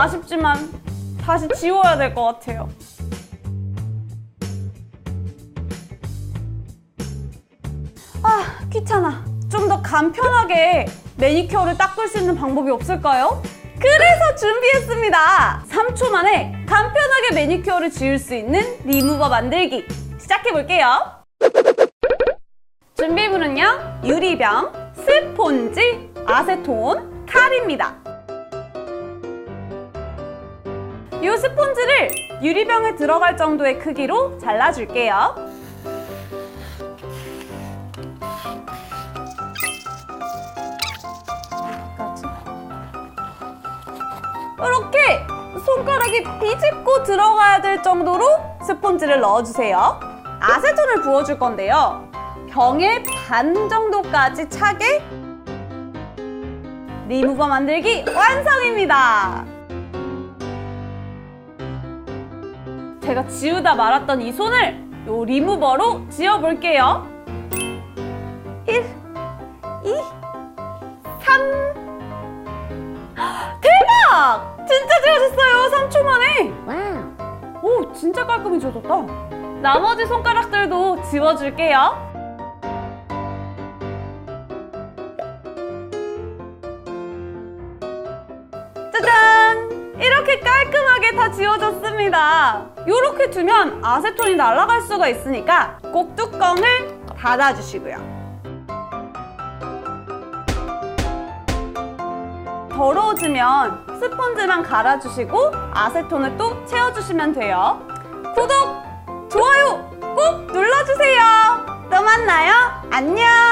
아쉽지만 다시 지워야 될 것 같아요. 아, 귀찮아. 좀 더 간편하게 매니큐어를 닦을 수 있는 방법이 없을까요? 그래서 준비했습니다. 3초 만에 간편하게 매니큐어를 지울 수 있는 리무버 만들기. 시작해볼게요. 준비물은요. 유리병, 스폰지, 아세톤, 칼입니다. 이 스폰지를 유리병에 들어갈 정도의 크기로 잘라줄게요. 이렇게 손가락이 비집고 들어가야 될 정도로 스폰지를 넣어주세요. 아세톤을 부어줄 건데요. 병의 반 정도까지 차게 리무버 만들기 완성입니다. 제가 지우다 말았던 이 손을 요 리무버로 지워볼게요. 1, 2, 3. 대박! 진짜 지워졌어요. 3초 만에. 오, 진짜 깔끔히 지워졌다. 나머지 손가락들도 지워줄게요. 짜잔! 이렇게 깔끔하게 다 지워졌 습니다. 이렇게 두면 아세톤이 날아갈 수가 있으니까 꼭 뚜껑을 닫아주시고요. 더러워지면 스펀지랑 갈아주시고 아세톤을 또 채워주시면 돼요. 구독, 좋아요 꼭 눌러주세요. 또 만나요. 안녕!